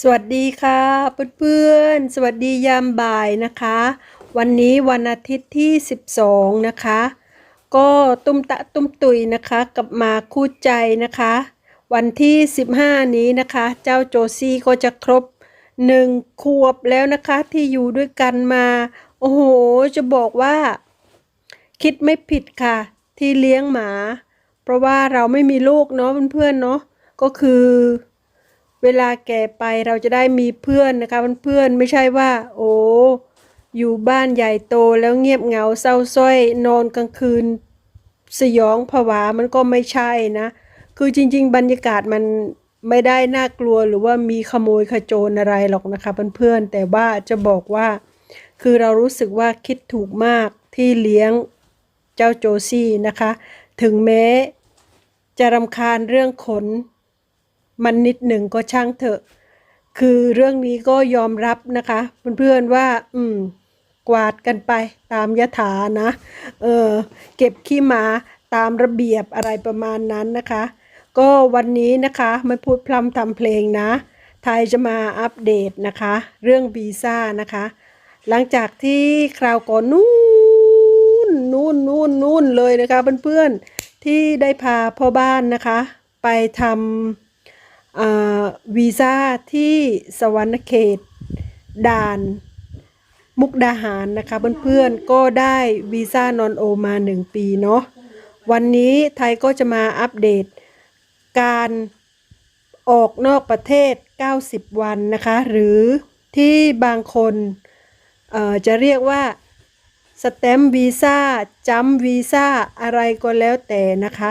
สวัสดีค่ะเพื่อนๆสวัสดียามบ่ายนะคะ วันนี้วันอาทิตย์ที่ 12 นะคะ ก็ตุ้มตะตุ้มตุยนะคะกับมาคู่ใจนะคะ วันที่ 15 นี้นะคะ เจ้าโจซี่ก็จะครบหนึ่งขวบแล้วนะคะที่อยู่ด้วยกันมา โอ้โห จะบอกว่า คิดไม่ผิดค่ะ ที่เลี้ยงหมา เพราะว่าเราไม่มีลูกเนาะเพื่อนๆเนาะก็คือ เวลาแก่ไปเราจะได้มีเพื่อนนะคะเพื่อนๆไม่ใช่ว่า โอ้อยู่บ้านใหญ่โตแล้วเงียบเหงาเศร้าส้อยนอนกลางคืน สยองผวามันก็ไม่ใช่นะ คือจริง ๆ บรรยากาศมันไม่ได้น่ากลัวหรือว่ามีขโมยขโจรอะไรหรอกนะคะเพื่อนๆแต่ว่าจะบอกว่า คือเรารู้สึกว่าคิดถูกมากที่เลี้ยงเจ้าโจซี่นะคะ ถึงแม้จะรำคาญเรื่องขน มันนิดหนึ่งก็ช่างเถอะ คือเรื่องนี้ก็ยอมรับนะคะเพื่อนๆว่า อืม กวาดกันไปตามยถานะ เออ เก็บขี้หมาตามระเบียบอะไรประมาณนั้นนะคะ ก็วันนี้นะคะไม่พูดพร่ำทำเพลงนะ ไทยจะมาอัปเดตนะคะ เรื่องวีซ่านะคะ หลังจากที่คราวก่อนนู้นนู่นนู่นนู่นเลยนะคะเพื่อนๆที่ได้พาพ่อบ้านนะคะ ไปทำ วีซ่าที่สวรรณเขตด่านมุกดาหารนะคะเพื่อนๆก็ได้วีซ่านอนโอมา 1 ปีเนาะวันนี้ไทยก็จะมาอัปเดตการออกนอกประเทศ 90 วันนะคะ หรือที่บางคนจะเรียกว่าสแตมป์วีซ่าจัมวีซ่าอะไรก็แล้วแต่นะคะ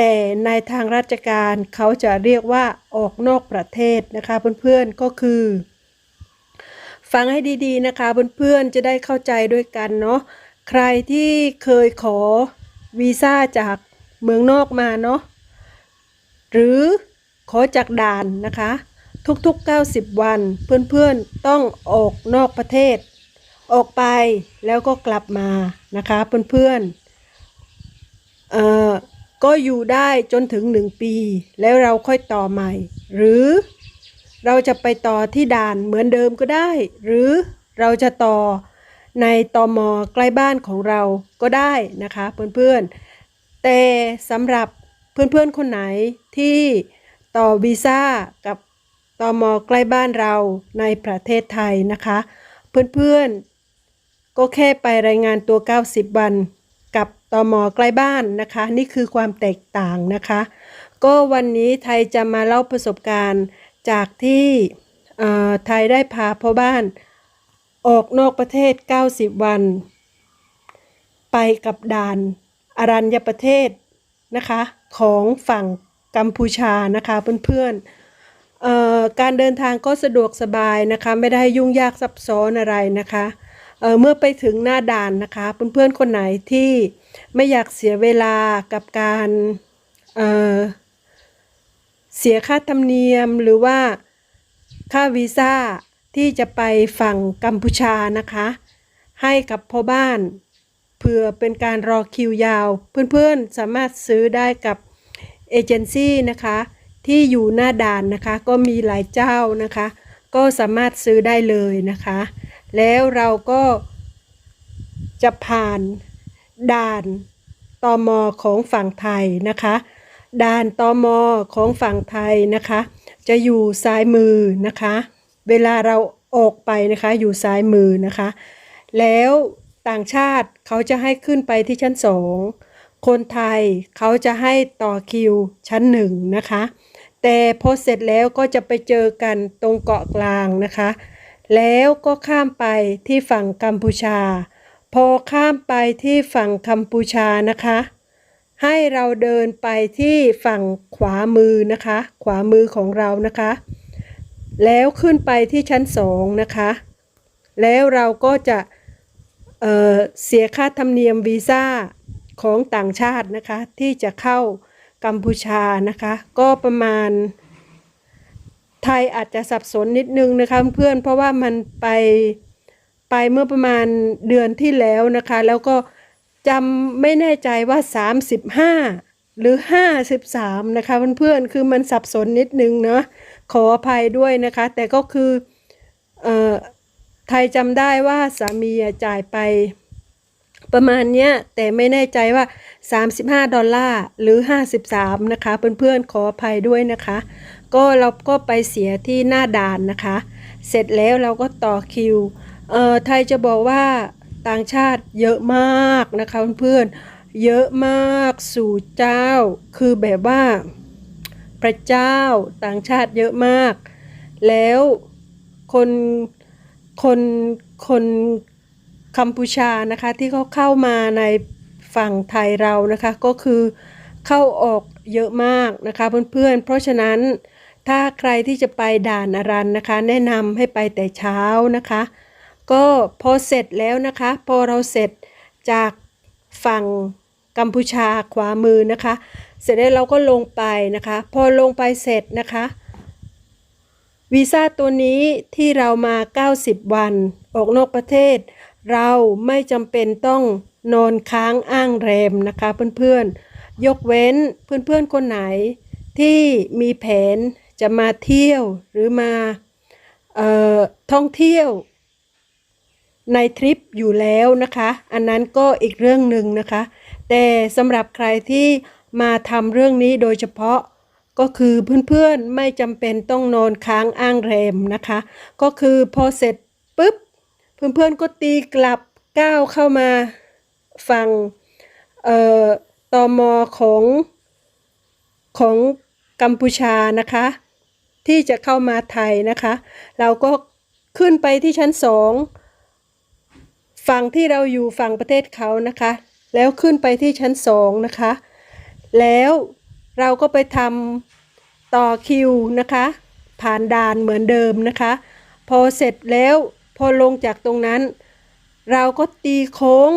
แต่ในทางราชการเขาจะเรียกว่าออกนอกประเทศนะคะเพื่อนๆก็คือ ฟังให้ดีๆนะคะเพื่อนๆจะได้เข้าใจด้วยกันเนาะใครที่เคยขอวีซ่าจากเมืองนอกมาเนาะหรือขอจากด่านนะคะ ทุกๆ 90 วันเพื่อนๆต้องออกนอกประเทศ ออกไปแล้วก็กลับมานะคะเพื่อนๆเอ่อ ก็อยู่ได้จนถึง1ปี แล้วเราค่อยต่อใหม่ หรือเราจะไปต่อที่ด่านเหมือนเดิมก็ได้ หรือเราจะต่อในตอมอใกล้บ้านของเราก็ได้นะคะเพื่อนๆ แต่สำหรับเพื่อนๆคนไหนที่ต่อวีซ่ากับตอมอใกล้บ้านเราในประเทศไทยนะคะ เพื่อนๆก็แค่ไปรายงานตัว 90 วัน กับตอมอใกล้บ้านนะคะ นี่คือความแตกต่างนะคะ ก็วันนี้ไทยจะมาเล่าประสบการณ์จากที่ไทยได้พาพ่อบ้าน ออกนอกประเทศ 90 วัน ไปกับด่านอารัญญประเทศนะคะ ของฝั่งกัมพูชานะคะเพื่อนๆเอ่อการเดินทางก็สะดวกสบายนะคะ ไม่ได้ยุ่งยากซับซ้อนอะไรนะคะ เเมื่อไปถึงหน้าด่านนะคะเพื่อนๆคนไหนที่ไม่อยากเสียเวลากับการเเสียค่าธรรมเนียมหรือว่าค่าวีซ่าที่จะไปฝั่งกัมพูชานะคะ ให้กับพ่อบ้านเพื่อเป็นการรอคิวยาว เพื่อนๆสามารถซื้อได้กับเอเจนซี่นะคะที่อยู่หน้าด่านนะคะก็มีหลายเจ้านะคะ ก็สามารถซื้อได้เลยนะคะ แล้วเราก็จะผ่านด่านตอมอของฝั่งไทยนะคะ ด่านตอมอของฝั่งไทยนะคะ จะอยู่ซ้ายมือนะคะ เวลาเราออกไปนะคะอยู่ซ้ายมือนะคะ แล้วต่างชาติเขาจะให้ขึ้นไปที่ชั้นสองคนไทยเขาจะให้ต่อคิวชั้นหนึ่งนะคะ แต่พอเสร็จแล้วก็จะไปเจอกันตรงเกาะกลางนะคะ แล้วก็ข้ามไปที่ฝั่งกัมพูชา พอข้ามไปที่ฝั่งกัมพูชานะคะ ให้เราเดินไปที่ฝั่งขวามือนะคะ ขวามือของเรานะคะ แล้วขึ้นไปที่ชั้นสองนะคะ แล้วเราก็จะเเสียค่าธรรมเนียมวีซ่าของต่างชาตินะคะ ที่จะเข้ากัมพูชานะคะ ก็ประมาณ ไทยอาจจะสับสนนิดนึงนะคะเพื่อนเพราะว่ามันไปไปเมื่อประมาณเดือนที่แล้วนะคะ แล้วก็จำไม่แน่ใจว่า 35 หรือ 53 นะคะเพื่อนๆคือมันสับสนนิดนึงเนาะขออภัยด้วยนะคะ แต่ก็คือเอ่อไทยจำได้ว่าสามีจ่ายไปประมาณเนี้ยแต่ไม่แน่ใจว่า 35 ดอลลาร์หรือ 53 นะคะเพื่อนๆขออภัยด้วยนะคะ ก็เราก็ไปเสียที่หน้าด่านนะคะ เสร็จแล้วเราก็ต่อคิว เอ่อไทยจะบอกว่าต่างชาติเยอะมากนะคะเพื่อนๆเยอะมากสู่เจ้า คือแบบว่า พระเจ้าต่างชาติเยอะมาก แล้วคนคนคนกัมพูชานะคะที่เขาเข้ามาในฝั่งไทยเรานะคะ ก็คือเข้าออกเยอะมากนะคะเพื่อนๆเพราะฉะนั้น ถ้าใครที่จะไปด่านอรันนะคะ แนะนำให้ไปแต่เช้านะคะ ก็พอเสร็จแล้วนะคะ พอเราเสร็จจากฝั่งกัมพูชาขวามือนะคะ เสร็จแล้วเราก็ลงไปนะคะ พอลงไปเสร็จนะคะวีซ่าตัวนี้ที่เรามา 90 วัน ออกนอกประเทศ เราไม่จำเป็นต้องนอนค้างอ้างแรมนะคะเพื่อนๆ ยกเว้นเพื่อนๆคนไหนที่มีแผน จะมาเที่ยวหรือมาออท่องเที่ยวในทริปอยู่แล้วนะคะ อันนั้นก็อีกเรื่องหนึ่งนะคะ แต่สำหรับใครที่มาทำเรื่องนี้โดยเฉพาะก็คือเพื่อนๆไม่จำเป็นต้องนอนค้างอ้างแรมนะคะ ก็คือพอเสร็จปุ๊บ เพื่อนๆก็ตีกลับก้าวเข้ามาฝั่งออตอมอของของกัมพูชานะคะ ที่จะเข้ามาไทยนะคะ เราก็ขึ้นไปที่ชั้นสองฝั่งที่เราอยู่ฝั่งประเทศเขานะคะ แล้วขึ้นไปที่ชั้นสองนะคะ แล้วเราก็ไปทำต่อคิวนะคะ ผ่านด่านเหมือนเดิมนะคะ พอเสร็จแล้วพอลงจากตรงนั้น เราก็ตีโค้ง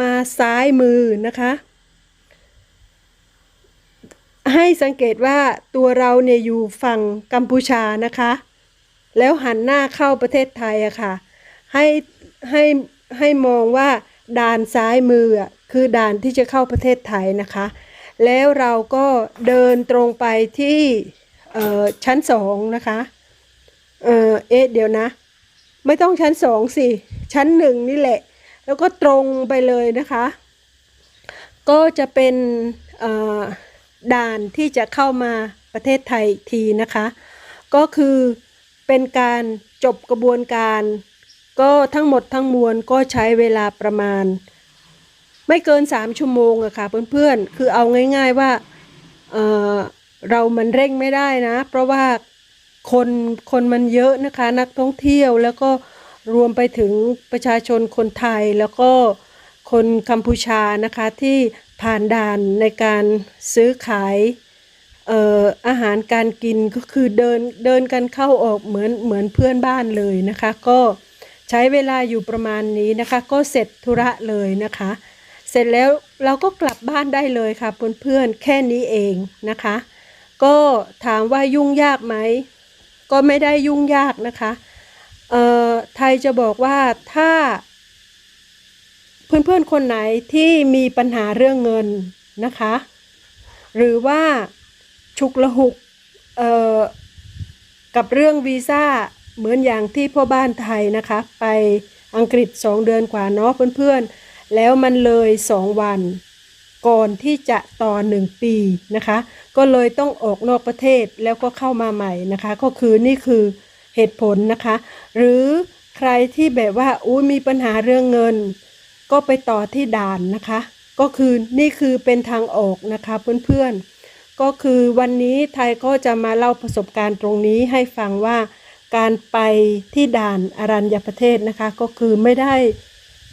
มาซ้ายมือนะคะ ให้สังเกตว่าตัวเราเนี่ยอยู่ฝั่งกัมพูชานะคะ แล้วหันหน้าเข้าประเทศไทยอะค่ะ ให้ให้ให้มองว่าด่านซ้ายมืออะคือด่านที่จะเข้าประเทศไทยนะคะ แล้วเราก็เดินตรงไปที่ชั้นสองนะคะ เออเอ๊ะเดี๋ยวนะ ไม่ต้องชั้นสองสิ ชั้นหนึ่งนี่แหละ แล้วก็ตรงไปเลยนะคะ ก็จะเป็นเอ่อ ด่านที่จะเข้ามาประเทศไทยอีกทีนะคะ ก็คือเป็นการจบกระบวนการ ก็ทั้งหมดทั้งมวลก็ใช้เวลาประมาณ ไม่เกิน 3 ชั่วโมงอะค่ะเพื่อนๆ คือเอาง่ายๆว่าเเรามันเร่งไม่ได้นะ เพราะว่าคนคนมันเยอะนะคะ นักท่องเที่ยวแล้วก็รวมไปถึงประชาชนคนไทยแล้วก็คนกัมพูชานะคะที่ ผ่านด่านในการซื้อขายเอ่ออาหารการกินก็คือเดินเดินกันเข้าออกเหมือนเหมือนเพื่อนบ้านเลยนะคะ ก็ใช้เวลาอยู่ประมาณนี้นะคะ ก็เสร็จธุระเลยนะคะ เสร็จแล้วเราก็กลับบ้านได้เลยค่ะเพื่อนๆแค่นี้เองนะคะ ก็ถามว่ายุ่งยากไหมก็ไม่ได้ยุ่งยากนะคะเอ่อไทยจะบอกว่าถ้า เพื่อนๆคนไหนที่มีปัญหาเรื่องเงินนะคะ หรือว่าฉุกละหุกเอ่อกับเรื่องวีซ่าเหมือนอย่างที่พ่อบ้านไทยนะคะ ไปอังกฤษ 2 เดือนกว่าเนาะเพื่อนๆ แล้วมันเลย 2 วัน ก่อนที่จะต่อ 1 ปีนะคะ ก็เลยต้องออกนอกประเทศแล้วก็เข้ามาใหม่นะคะ ก็คือนี่คือเหตุผลนะคะ หรือใครที่แบบว่าอุ้ยมีปัญหาเรื่องเงิน ก็ไปต่อที่ด่านนะคะ ก็คือนี่คือเป็นทางออกนะคะเพื่อนๆ ก็คือวันนี้ไทยก็จะมาเล่าประสบการณ์ตรงนี้ให้ฟังว่าการไปที่ด่านอารัญญประเทศนะคะ ก็คือไม่ได้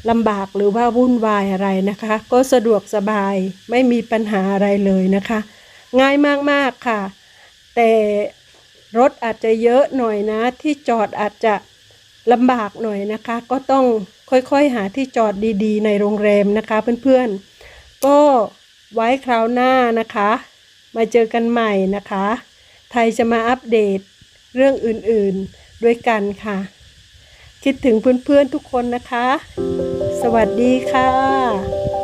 ลำบากหรือว่าวุ่นวายอะไรนะคะ ก็สะดวกสบายไม่มีปัญหาอะไรเลยนะคะ ง่ายมากๆค่ะ แต่รถอาจจะเยอะหน่อยนะ ที่จอดอาจจะลำบากหน่อยนะคะ ก็ต้อง ค่อยๆ หาที่จอดดีๆ ในโรงแรมนะคะเพื่อนๆ ก็ไว้คราวหน้านะคะ มาเจอกันใหม่นะคะ ไทยจะมาอัปเดตเรื่องอื่นๆด้วยกันค่ะ คิดถึงเพื่อนๆทุกคนนะคะ สวัสดีค่ะ